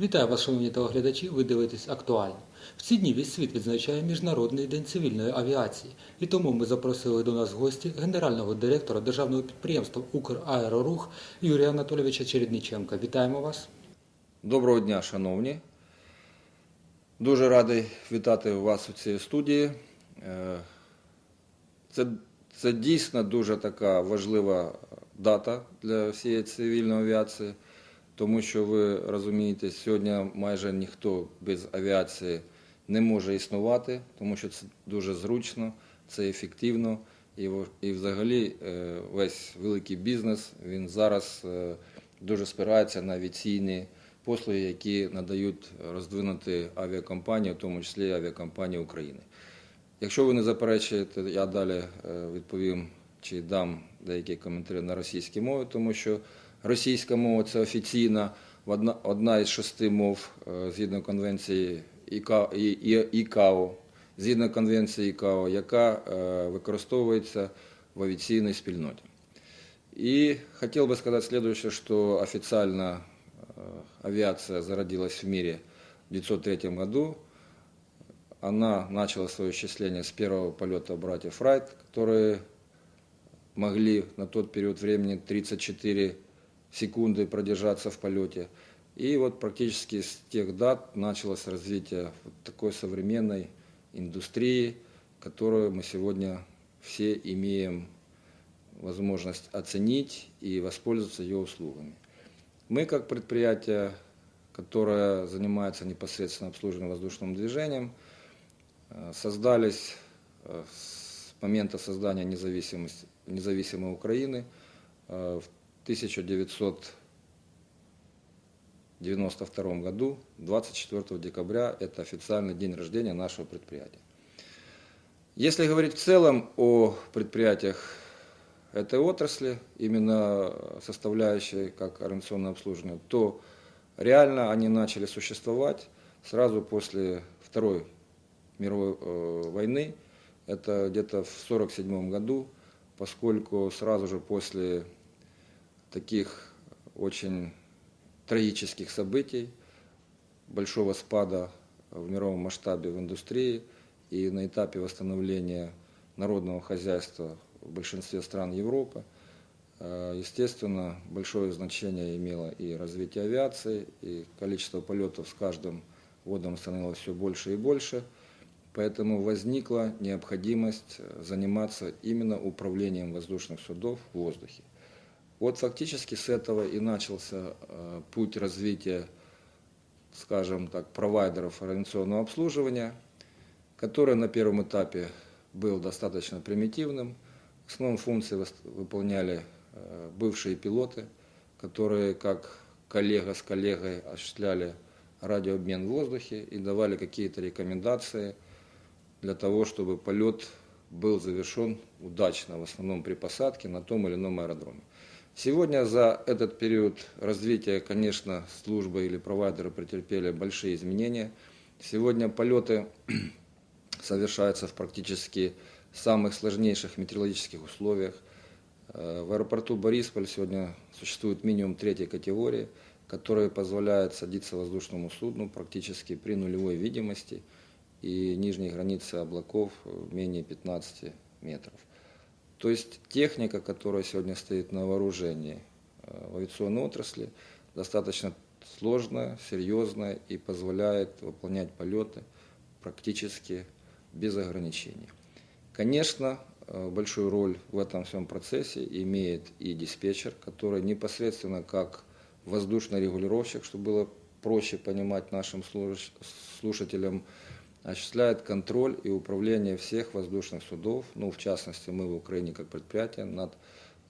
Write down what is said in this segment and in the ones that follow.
Вітаю вас, шановні телеглядачі. Ви дивитесь актуально. В ці дні весь світ відзначає Міжнародний день цивільної авіації. І тому ми запросили до нас в гості генерального директора державного підприємства Украерорух Юрія Анатолійовича Чередниченка. Вітаємо вас. Доброго дня, шановні. Дуже радий вітати вас у цій студії. Е, Це, це дійсно дуже така важлива дата для всієї цивільної авіації, тому що ви розумієте, сьогодні майже ніхто без авіації не може існувати, тому що це дуже зручно, це ефективно. І, взагалі е, весь великий бізнес він зараз е, дуже спирається на авіаційні послуги, які надають роздвинути авіакомпанії, в тому числі авіакомпанії України. Якщо ви не заперечуєте, я далі е, відповім чи дам деякі коментарі на російській мові, тому що російська мова це офіційна одна, одна із шести мов е, згідно конвенції ІКА- І- І- ІКАО, згідно конвенції ІКАО, яка е, використовується в авіаційній спільноті. И хотел бы сказать следующее, что официально э, авиация зародилась в мире в 1903 году. Она начала свое исчисление с первого полета братьев Райт, которые могли на тот период времени 34 секунды продержаться в полете. И вот практически с тех дат началось развитие вот такой современной индустрии, которую мы сегодня все имеем возможность оценить и воспользоваться ее услугами. Мы, как предприятие, которое занимается непосредственно обслуживанием воздушным движением, э, создались э, с момента создания независимости, независимой Украины э, в 1992 году, 24 декабря, это официальный день рождения нашего предприятия. Если говорить в целом о предприятиях этой отрасли, именно составляющей как организационное обслуживание, то реально они начали существовать сразу после Второй мировой э, войны, это где-то в 1947 году, поскольку сразу же после таких очень трагических событий, большого спада в мировом масштабе в индустрии и на этапе восстановления народного хозяйства в большинстве стран Европы, э, естественно, большое значение имело и развитие авиации, и количество полетов с каждым годом становилось все больше и больше, поэтому возникла необходимость заниматься именно управлением воздушных судов в воздухе. Вот фактически с этого и начался э, путь развития, скажем так, провайдеров организационного обслуживания, который на первом этапе был достаточно примитивным. Основные функции вос- выполняли э, бывшие пилоты, которые как коллега с коллегой осуществляли радиообмен в воздухе и давали какие-то рекомендации для того, чтобы полет был завершен удачно, в основном при посадке на том или ином аэродроме. Сегодня за этот период развития, конечно, службы или провайдеры претерпели большие изменения. Сегодня полеты совершаются в практически самых сложнейших метеорологических условиях. Э, В аэропорту Борисполь сегодня существует минимум третьей категории, которая позволяет садиться воздушному судну практически при нулевой видимости и нижней границе облаков э, менее 15 метров. То есть техника, которая сегодня стоит на вооружении э, в авиационной отрасли, достаточно сложная, серьезная и позволяет выполнять полеты практически без ограничений. Конечно, э, большую роль в этом всем процессе имеет и диспетчер, который непосредственно как воздушный регулировщик, чтобы было проще понимать нашим слуш- слушателям, осуществляет контроль и управление всех воздушных судов, ну, в частности, мы в Украине как предприятие, над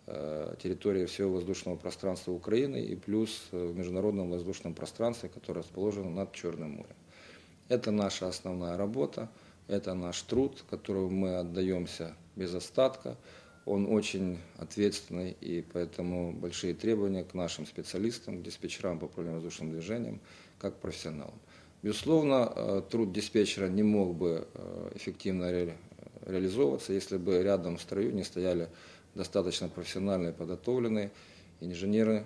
э, территорией всего воздушного пространства Украины и плюс э, в международном воздушном пространстве, которое расположено над Черным морем. Это наша основная работа, это наш труд, которому мы отдаемся без остатка. Он очень ответственный, и поэтому большие требования к нашим специалистам, к диспетчерам по управлению воздушным движением, как профессионалам. Безусловно, э, труд диспетчера не мог бы э, эффективно ре- реализовываться, если бы рядом в строю не стояли достаточно профессиональные, подготовленные инженеры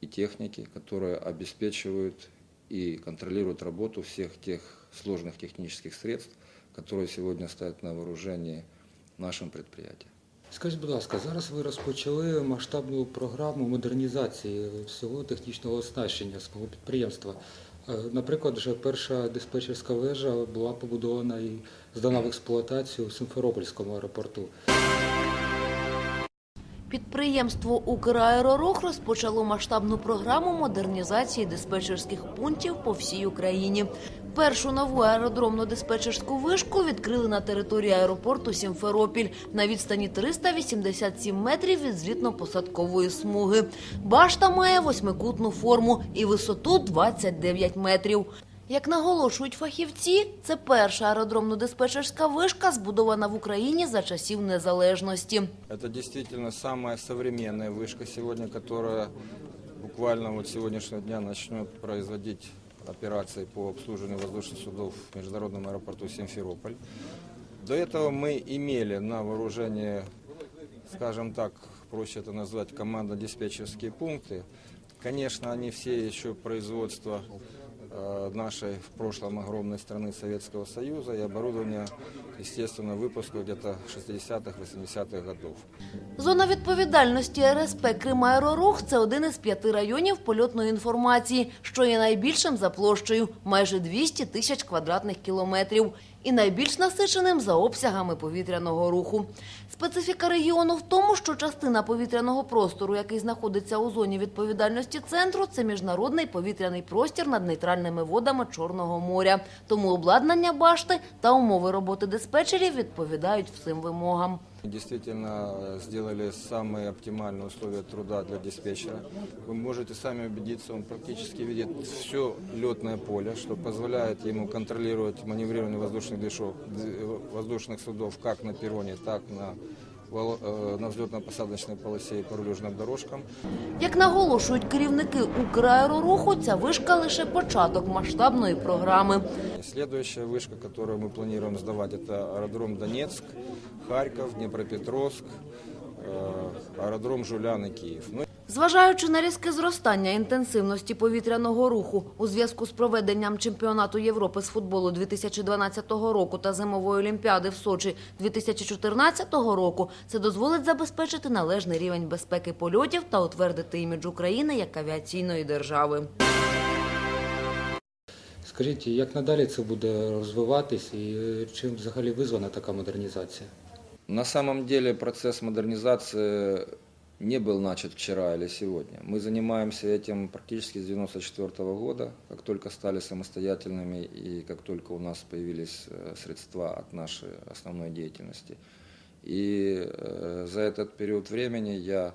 и техники, которые обеспечивают и контролирует работу всех тех сложных технических средств, которые сегодня стоят на вооружении нашим предприятиям. Скажіть, будь ласка, зараз ви розпочали масштабну програму модернізації всього технічного оснащення свого підприємства. Е, Наприклад, вже перша диспетчерська вежа була побудована і здана в експлуатацію у Симферопольському аеропорту. Підприємство «Украерорух» розпочало масштабну програму модернізації диспетчерських пунктів по всій Україні. Першу нову аеродромно-диспетчерську вишку відкрили на території аеропорту Сімферопіль на відстані 387 метрів від злітно-посадкової смуги. Башта має восьмикутну форму і висоту 29 метрів. Як наголошують фахівці, це перша аеродромно-диспетчерська вишка, збудована в Україні за часів незалежності. Это действительно самая современная вышка сегодня, которая буквально вот с сегодняшнего дня начнет производить операции по обслуживанию воздушных судов в международном аэропорту Симферополь. До этого мы имели на вооружении, скажем так, проще это назвать, командно-диспетчерские пункты. Конечно, они все еще производства нашей в прошлом огромной страны Советского Союза и оборудование, естественно, выпуска где-то 60-х, 80-х годов. Зона відповідальності РСП «Кримаерорух» – це один із п'яти районів польотної інформації, що є найбільшим за площею – майже 200 тисяч квадратних кілометрів і найбільш насиченим за обсягами повітряного руху. Специфіка регіону в тому, що частина повітряного простору, який знаходиться у зоні відповідальності центру, це міжнародний повітряний простір над нейтральними водами Чорного моря. Тому обладнання башти та умови роботи диспетчерів відповідають всім вимогам. Действительно сделали самые оптимальные условия труда для диспетчера. Вы можете сами убедиться, он практически видит все летное поле, что позволяет ему контролировать маневрирование воздушных, движов- д- воздушных судов как на перроне, так на, на взлетно-посадочной полосе и по рулежным дорожкам. Як наголошують керівники «Украероруху», ця вишка – лише початок масштабної програми. И Следующая вышка, которую мы планируем сдавать, это аэродром Донецк, Харьков, Днепропетровск, э, аэродром Жулян и Киев. Зважаючи на різке зростання інтенсивності повітряного руху у зв'язку з проведенням чемпіонату Європи з футболу 2012 року та зимової олімпіади в Сочі 2014 року, це дозволить забезпечити належний рівень безпеки польотів та утвердити імідж України як авіаційної держави. Скажіть, як надалі це буде розвиватись і е, чим взагалі визвана така модернізація? На самом деле процесс модернизации не был начат вчера или сегодня. Мы занимаемся этим практически с 1994 года, как только стали самостоятельными и как только у нас появились э, средства от нашей основной деятельности. И э, за этот период времени я,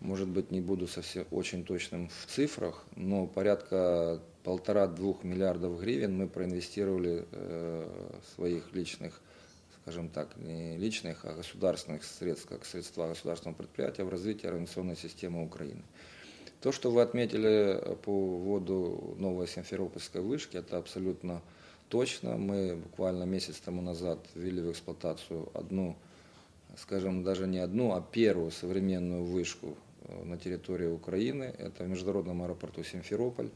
может быть, не буду совсем очень точным в цифрах, но порядка полтора-двух миллиардов гривен мы проинвестировали э, своих личных скажем так, не личных, а государственных средств, как средства государственного предприятия в развитие организационной системы Украины. То, что вы отметили по вводу новой Симферопольской вышки, это абсолютно точно. Мы буквально месяц тому назад ввели в эксплуатацию одну, скажем, даже не одну, а первую современную вышку э, на территории Украины. Это в международном аэропорту Симферополь.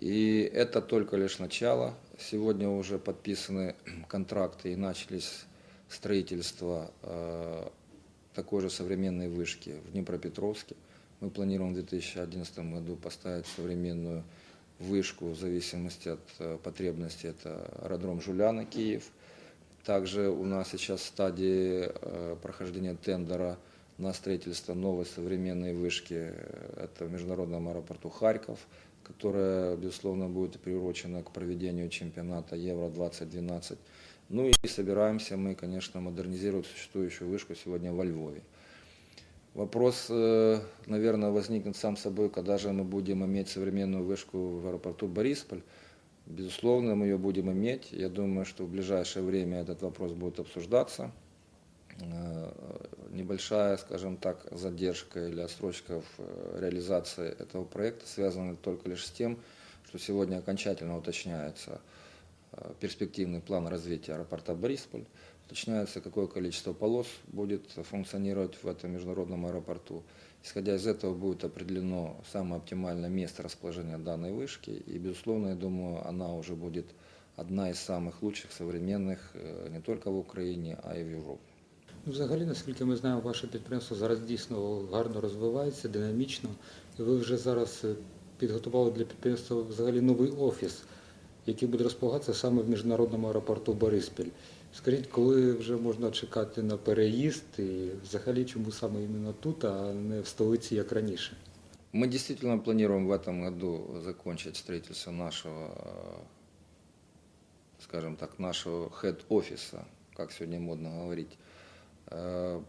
И это только лишь начало. Сегодня уже подписаны контракты и начались строительство э, такой же современной вышки в Днепропетровске. Мы планируем в 2011 году поставить современную вышку в зависимости от э, потребностей. Это аэродром Жуляна, Киев. Также у нас сейчас в стадии э, прохождения тендера на строительство новой современной вышки. э, Это в международном аэропорту Харьков, которая, безусловно, будет приурочена к проведению чемпионата Евро-2012. Ну и собираемся мы, конечно, модернизировать существующую вышку сегодня во Львове. Вопрос, э, наверное, возникнет сам собой, когда же мы будем иметь современную вышку в аэропорту Борисполь. Безусловно, мы ее будем иметь. Я думаю, что в ближайшее время этот вопрос будет обсуждаться. Э, Небольшая, скажем так, задержка или отсрочка в э, реализации этого проекта связана только лишь с тем, что сегодня окончательно уточняется э, перспективный план развития аэропорта Борисполь. уточняется, какое количество полос будет функционировать в этом международном аэропорту. Исходя из этого будет определено самое оптимальное место расположения данной вышки. И, безусловно, я думаю, она уже будет одна из самых лучших, современных не только в Украине, а и в Европе. Ну, Взагалі, наскільки ми знаємо, ваше підприємство зараз дійсно гарно розвивається, динамічно. І ви вже зараз е, підготували для підприємства взагалі новий офіс, який буде розполагатися саме в міжнародному аеропорту Бориспіль. Скажіть, коли вже можна чекати на переїзд і взагалі чому саме іменно тут, а не в столиці, як раніше? Мы действительно планируем в этом году закончить строительство нашего, э, скажем так, нашего хед-офиса, как сегодня модно говорить. Э,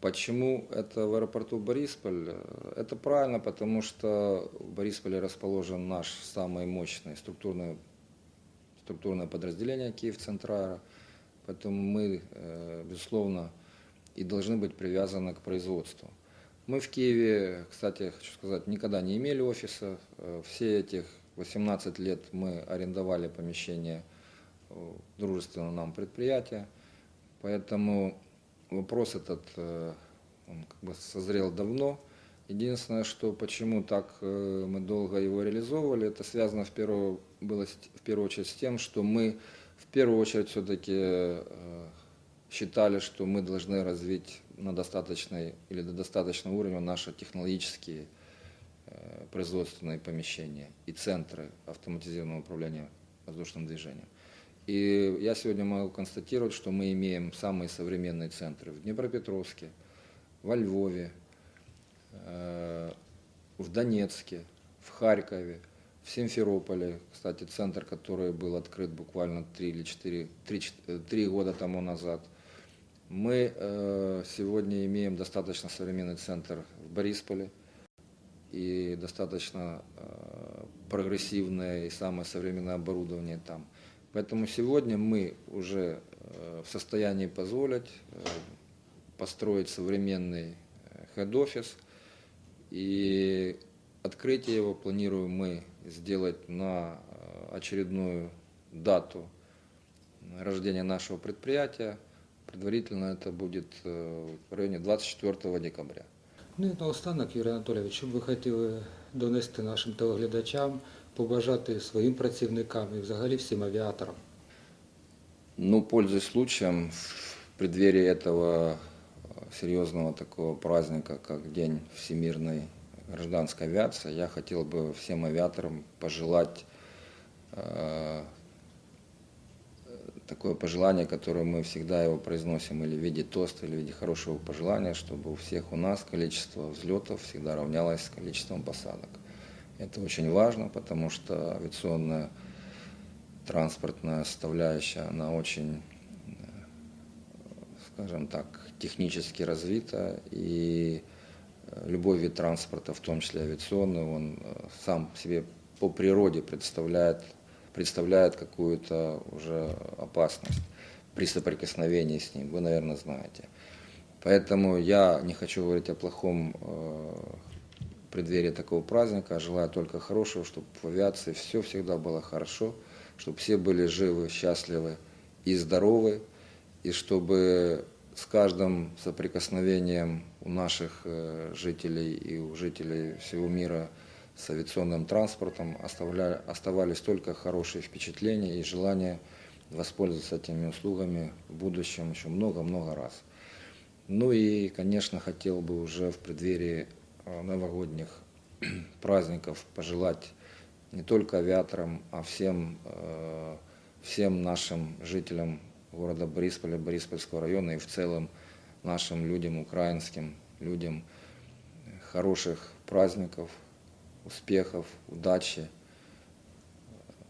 Почему это в аэропорту Борисполь? Э, Это правильно, потому что в Борисполе расположен наш самый мощный структурный, структурное подразделение Киев Центрара. Поэтому мы, э, безусловно, и должны быть привязаны к производству. Мы в Киеве, кстати, хочу сказать, никогда не имели офиса. Все этих 18 лет мы арендовали помещение дружественного нам предприятия. Поэтому вопрос этот э, он как бы созрел давно. Единственное, что почему так э, мы долго его реализовывали, это связано в первую, было в первую очередь с тем, что мы в первую очередь все-таки считали, что мы должны развить на достаточной или до достаточного уровня наши технологические э, производственные помещения и центры автоматизированного управления воздушным движением. И я сегодня могу констатировать, что мы имеем самые современные центры в Днепропетровске, во Львове, э, в Донецке, в Харькове, в Симферополе, кстати, центр, который был открыт буквально 3 или 4, 3, года тому назад. Мы э, сегодня имеем достаточно современный центр в Борисполе и достаточно э, прогрессивное и самое современное оборудование там. Поэтому сегодня мы уже э, в состоянии позволить э, построить современный э, хед-офис. И открытие его планируем мы сделать на э, очередную дату рождения нашего предприятия. Предварительно это будет э, в районе 24 декабря. Ну і наостанок, Юрій Анатолійович, що б ви хотіли донести нашим телеглядачам, побажати своїм працівникам і взагалі всім авіаторам? Ну, пользуясь случаем, в преддверии этого э, серьезного такого праздника, как День всемирной гражданской авиации, я хотел бы всем авиаторам пожелать э, такое пожелание, которое мы всегда его произносим или в виде тоста, или в виде хорошего пожелания, чтобы у всех у нас количество взлетов всегда равнялось количеством посадок. Это очень важно, потому что авиационная транспортная составляющая, она очень, э, скажем так, технически развита, и э, любой вид транспорта, в том числе авиационный, он э, сам себе по природе представляет, представляет какую-то уже опасность при соприкосновении с ним, вы, наверное, знаете. Поэтому я не хочу говорить о плохом э, преддверии такого праздника, а желаю только хорошего, чтобы в авиации все всегда было хорошо, чтобы все были живы, счастливы и здоровы, и чтобы с каждым соприкосновением у наших э, жителей и у жителей всего мира с авиационным транспортом оставляли, оставались только хорошие впечатления и желание воспользоваться этими услугами в будущем еще много-много раз. Ну и, конечно, хотел бы уже в преддверии э, новогодних праздников пожелать не только авиаторам, а всем, э, всем нашим жителям города Борисполя, Бориспольского района и в целом нашим людям, украинским людям хороших праздников, успехов, удачи,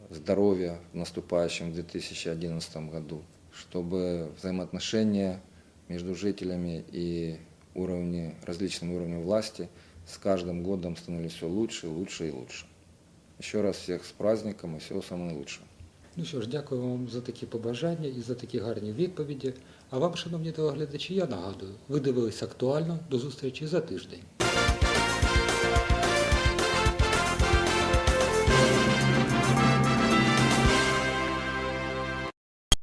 здоровья в наступающем 2011 году, чтобы взаимоотношения между жителями и уровни, различными уровнями власти с каждым годом становились все лучше, лучше и лучше. Еще раз всех с праздником и всего самого лучшего. Ну що ж, дякую вам за такі побажання і за такі гарні відповіді. А вам, шановні телеглядачі, я нагадую, ви дивились актуально. До зустрічі за тиждень.